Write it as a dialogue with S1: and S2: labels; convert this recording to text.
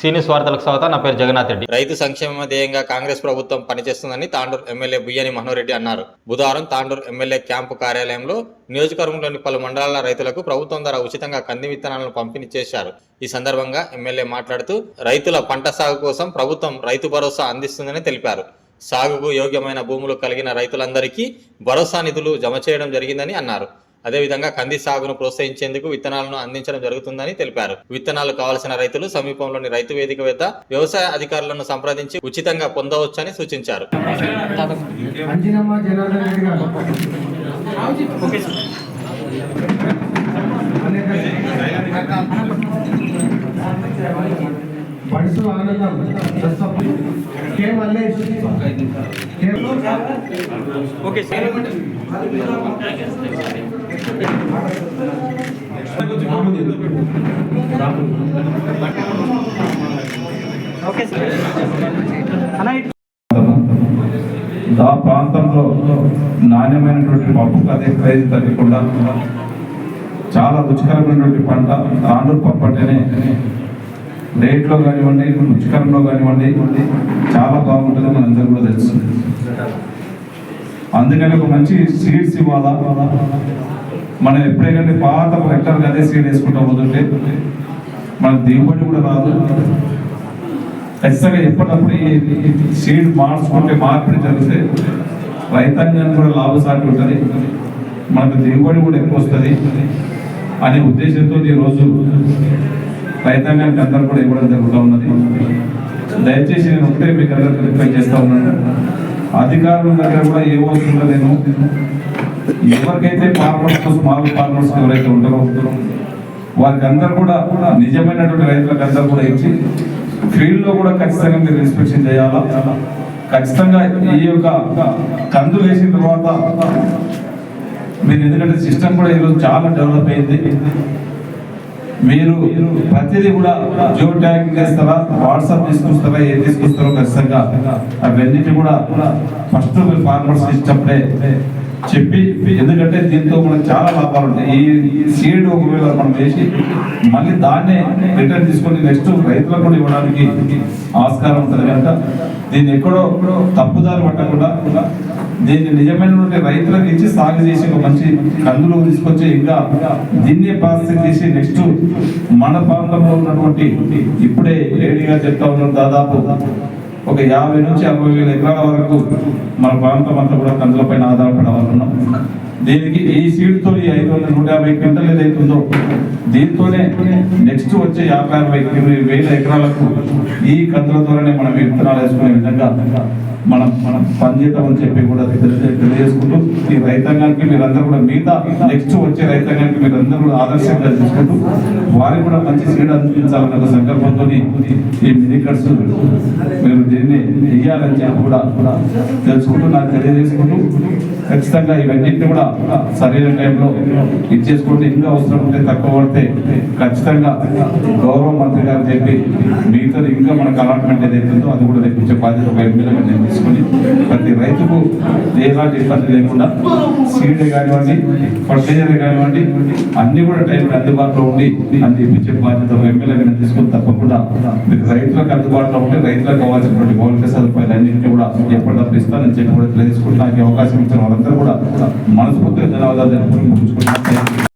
S1: సీనియస్ వార్తలకు స్వాగతం నా పేరు జగన్నాథ్ రెడ్డి.
S2: రైతు సంక్షేమ ధ్యేయంగా కాంగ్రెస్ ప్రభుత్వం పనిచేస్తుందని తాండూరు ఎమ్మెల్యే బుయ్యని మనోరెడ్డి అన్నారు. బుధవారం తాండూరు ఎమ్మెల్యే క్యాంపు కార్యాలయంలో నియోజకవర్గంలోని పలు మండలాల రైతులకు ప్రభుత్వం ద్వారా ఉచితంగా కంది విత్తనాలను పంపిణీ చేశారు. ఈ సందర్భంగా ఎమ్మెల్యే మాట్లాడుతూ రైతుల పంట సాగు కోసం ప్రభుత్వం రైతు భరోసా అందిస్తుందని తెలిపారు. సాగుకు యోగ్యమైన భూములు కలిగిన రైతులందరికీ భరోసా నిధులు జమ చేయడం జరిగిందని అన్నారు. అదేవిధంగా కంది సాగును ప్రోత్సహించేందుకు విత్తనాలను అందించడం జరుగుతుందని తెలిపారు. విత్తనాలు కావలసిన రైతులు సమీపంలోని రైతు వేదిక వద్ద వ్యవసాయ అధికారులను సంప్రదించి ఉచితంగా పొందవచ్చని సూచించారు.
S3: అంజనమ్మ బడుసు ఆనందం. ప్రస్తుతం K Mallesh K?
S1: Okay sir. Okay sir.
S4: ఆ ప్రాంతంలో నాణ్యమైనటువంటి పప్పు అదే ప్రైజ్ తగ్గకుండా చాలా రుచికరమైనటువంటి పంట తాండూరు పప్పు అంటేనే రేట్లో కానివ్వండి రుచికరంలో కానివ్వండి చాలా బాగుంటుంది మనందరూ కూడా తెలుసు అందుకని ఒక మంచి సీడ్స్ ఇవ్వాలా? మనం ఎప్పుడైనా పాత హెక్టర్ అదే సీడ్ వేసుకుంటాం వదిలితే మన దిగుబడి కూడా రాదు. ఖచ్చితంగా ఎప్పటికప్పుడు ఈ సీడ్ మార్చుకుంటే మార్పిడి జరిగితే రైతాంగానికి కూడా లాభసాటి ఉంటుంది. మనకు దిగుబడి కూడా ఎక్కువ వస్తుంది. అనే ఉద్దేశంతో ఈరోజు రైతాంగానికి అందరూ కూడా ఇవ్వడం జరుగుతూ ఉన్నది. దయచేసి నేను ఒకటే మీకు అందరికీ రిక్వెస్ట్ చేస్తూ ఉన్నాను. అధికారుల దగ్గర కూడా ఏ వస్తుందో నేను ఎవరికైతే ఫార్మర్స్ స్మాల్ ఫార్మర్స్ ఎవరైతే ఉంటారో వారికి అందరు కూడా నిజమైనటువంటి రైతులకు అందరూ కూడా ఇచ్చి ఫీల్డ్లో కూడా ఖచ్చితంగా మీరు ఇన్స్పెక్షన్ చేయాలా? ఖచ్చితంగా ఈ యొక్క కందు వేసిన తర్వాత మీరు ఎందుకంటే సిస్టమ్ కూడా ఈరోజు చాలా డెవలప్ అయింది. మీరు ప్రతిదీ కూడా జియో ట్యాగింగ్ చేస్తారా వాట్సాప్ తీసుకొస్తారా? ఏం తీసుకొస్తారో ఖచ్చితంగా అవన్నిటి కూడా ఫస్ట్ మీరు ఫార్మర్స్ ఇచ్చినప్పుడే చెప్పి ఎందుకంటే దీంతో మనకు చాలా లాభాలు ఉంటాయి ఈ సీడ్ ఒకవేళ మనం వేసి మళ్ళీ దాన్నే రిటర్న్ తీసుకొని నెక్స్ట్ రైతులకు కూడా ఇవ్వడానికి ఆస్కారం ఉంటుంది కనుక దీన్ని ఎక్కడో తప్పుదారి పట్టకుండా దీన్ని నిజమైనటువంటి రైతులకు ఇచ్చి సాగు చేసి ఒక మంచి కందులు తీసుకొచ్చి ఇంకా దీన్ని పాస్ చేసి నెక్స్ట్ మన ప్రాంతంలో ఉన్నటువంటి ఇప్పుడే లేడీగా చెప్తా ఉన్నాం దాదాపు ఒక యాభై నుంచి అరవై వేల ఎకరాల వరకు మన ప్రాంతం అంతా కూడా కందుల పైన ఆధారపడాలనున్నాం దీనికి ఈ సీడ్తో ఈ ఐదు వందల నూట యాభై క్వింటల్ ఏదైతుందో దీంతోనే నెక్స్ట్ వచ్చే యాభై అరవై వేల ఎకరాలకు ఈ కందుల ద్వారానే మనం విత్తనాలు వేసుకునే విధంగా మనం మనం పనిచేద్దామని చెప్పి కూడా తెలియజేసుకుంటూ రైతాంగానికి మీరందరూ కూడా మిగతా నెక్స్ట్ వచ్చే రైతాంగానికి మీరందరూ కూడా ఆదర్శంగా తీసుకుంటూ వారికి కూడా మంచి సీడ్ అందించాలన్న ఒక సంకల్పంతో ఈ మినికట్స్ మీరు దీన్ని వెయ్యాలని చెప్పి కూడా తెలుసుకుంటూ నాకు తెలియజేసుకుంటూ ఖచ్చితంగా ఇవన్నింటినీ కూడా సరైన టైంలో ఇచ్చేసుకుంటే ఇంకా అవసరం ఉంటే తక్కువ పడితే ఖచ్చితంగా గౌరవ మంత్రి గారు చెప్పి మిగతాది ఇంకా మనకు అలాట్మెంట్ ఏదైతుందో అది కూడా తెప్పించే బాధ్యత ఒక ఎమ్మెల్యేగా నేను తీసుకొని ప్రతి రైతుకు ఎలాంటి ఇబ్బంది లేకుండా సీడ్ కానివ్వండి ఫర్టిలైజర్ కానివ్వండి అన్ని కూడా టైంకి అందుబాటులో ఉండి అన్ని ఇప్పించే బాధ్యత ఎమ్మెల్యే ఎమ్మెల్యేగా నేను తీసుకొని తప్పకుండా మీకు రైతులకు అందుబాటులో ఉంటే రైతులకు కావాల్సినటువంటి మౌలిక సదుపాయాలు అన్నింటినీ కూడా ఎప్పటికప్పుడు ఇస్తానని చెప్పి కూడా తెలియజేసుకుంటానికి అవకాశం ఇచ్చిన వాళ్ళందరూ కూడా మనస్ఫూర్తిగా ధన్యవాదాలు తెలుపుకుంటూ